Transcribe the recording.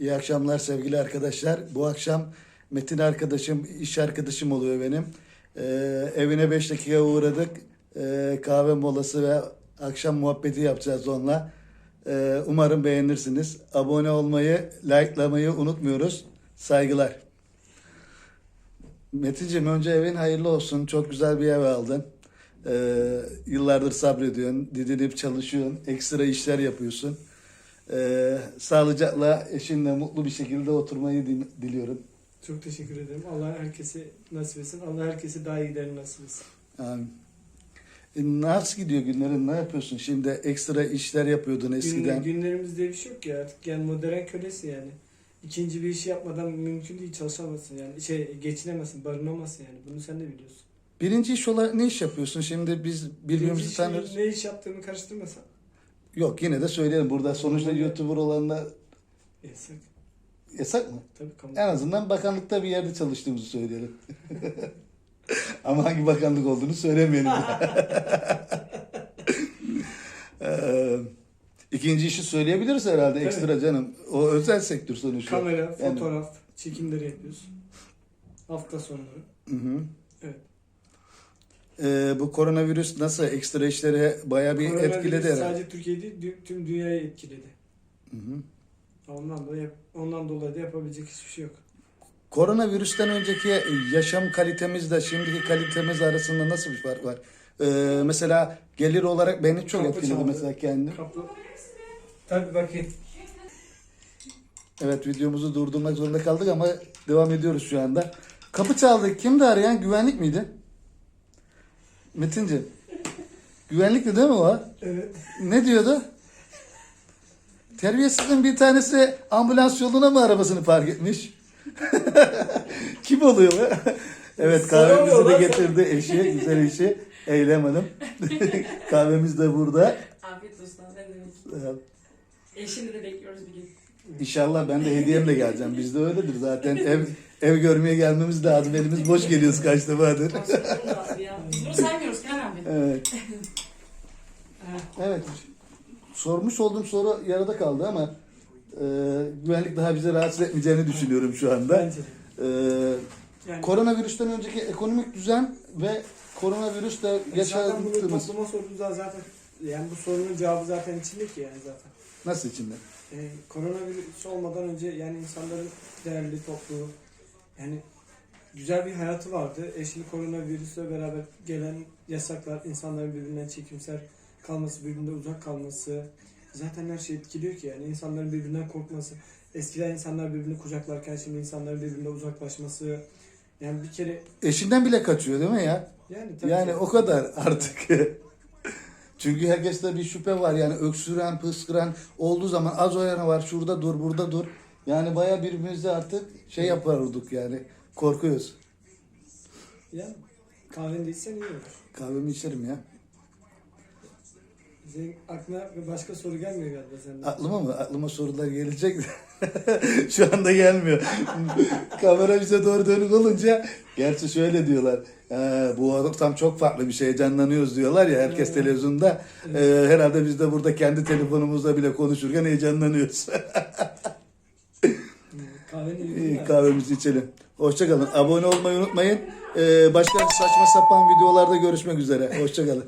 İyi akşamlar sevgili arkadaşlar. Bu akşam Metin arkadaşım, iş arkadaşım oluyor benim. Ee, evine 5 dakika uğradık. Ee, kahve molası ve akşam muhabbeti yapacağız onunla. Ee, umarım beğenirsiniz. Abone olmayı, likelamayı unutmuyoruz. Saygılar. Metin'ciğim önce evin hayırlı olsun. Çok güzel bir ev aldın. Ee, yıllardır sabrediyorsun, didinip çalışıyorsun, ekstra işler yapıyorsun. Ee, sağlıcakla eşinle mutlu bir şekilde oturmayı diliyorum. Çok teşekkür ederim. Allah herkese nasip etsin. Allah herkese daha iyilerini nasip etsin. Amin. E, nasıl gidiyor günlerin? Ne yapıyorsun? Şimdi ekstra işler yapıyordun eskiden. Gün, günlerimizde bir şey yok ya artık yani modern kölesi yani. İkinci bir işi yapmadan mümkün değil çalışamazsın yani. Şey geçinemezsin, barınamazsın yani. Bunu sen de biliyorsun. Birinci iş olarak ne iş yapıyorsun? Şimdi biz birbirimizi tanıyoruz. Ne iş yaptığımı karıştırmasan. Yok yine de söyleyelim. Burada sonuçta YouTuber olanlar Yasak. yasak mı? Tabii kamu. En azından bakanlıkta bir yerde çalıştığımızı söyleyelim. Ama hangi bakanlık olduğunu söylemeyelim. Ee, İkinci işi söyleyebiliriz herhalde ekstra canım. O özel sektör sonuçta. Kamera, Yani- fotoğraf, çekimleri yapıyoruz. Hafta sonları. Hı hı. Ee, bu koronavirüs nasıl ekstra işleri bayağı bir Koronavirüs etkiledi herhalde. Sadece Türkiye değil, dü- tüm dünyayı etkiledi. Hı hı. Ondan dolayı ondan dolayı da yapabilecek hiçbir şey yok. Koronavirüsten önceki yaşam kalitemizle şimdiki kalitemiz arasında nasıl bir fark var? Ee, mesela gelir olarak beni çok Kapı etkiledi çaldı. mesela kendim. Kapı. Tabii bakayım. Evet videomuzu durdurmak zorunda kaldık ama devam ediyoruz şu anda. Kapı çaldı. Kimdi arayan? Güvenlik miydi? Metinci. Güvenlikti değil mi o? Evet. Ne diyordu? Terbiyesizin bir tanesi ambulans yoluna mı arabasını park etmiş? Kim oluyor bu? evet kahvemizi de getirdi eşi, güzel eşi. Eylem Hanım. Kahvemiz de burada. Afiyet olsun. Ne demek. Eşini de bekliyoruz bir gün. İnşallah ben de hediyemle geleceğim. Bizde öyledir zaten. Ev ev görmeye gelmemiz lazım. Elimiz boş geliyoruz kaç defadır. Konsolosluğun lazım ya. Biz bunu saymıyoruz Kerem Bey. Evet. Evet. Sormuş olduğum soru yarıda kaldı ama e, güvenlik daha bize rahatsız etmeyeceğini düşünüyorum şu anda. Bence de. E, Yani koronavirüsten önceki ekonomik düzen ve koronavirüsle zaten bunu yaşadığımız topluma sorduğu zaman zaten yani bu sorunun cevabı zaten içinde ki yani zaten. nasıl içinde? Ee, koronavirüs olmadan önce yani insanların değerli, toplu yani güzel bir hayatı vardı. E şimdi koronavirüsle beraber gelen yasaklar, insanların birbirinden çekimser kalması, birbirinden uzak kalması zaten her şey etkiliyor ki yani insanların birbirinden korkması. Eskiden insanlar birbirini kucaklarken şimdi insanların birbirinden uzaklaşması. Yani bir kere Eşinden bile kaçıyor değil mi ya? yani tabii Yani ki- o kadar artık. Çünkü herkeste bir şüphe var yani öksüren, pıskıran olduğu zaman az o yana var şurada dur burada dur. Yani bayağı birbirimize artık şey yapardık yani korkuyoruz. Yani kahveni de içsen iyi olur. Kahvemi içerim ya. Senin aklına başka soru gelmiyor galiba senden. Aklıma mı? Aklıma sorular gelecek de. Şu anda gelmiyor. Kamera bize doğru dönük olunca gerçi şöyle diyorlar. "Ee, bu ortam çok farklı bir şey heyecanlanıyoruz diyorlar ya herkes Evet. televizyonda. Ee, herhalde biz de burada kendi telefonumuzla bile konuşurken heyecanlanıyoruz. Kahvemizi içelim. Hoşçakalın. Abone olmayı unutmayın. Ee, başka saçma sapan videolarda görüşmek üzere. Hoşçakalın.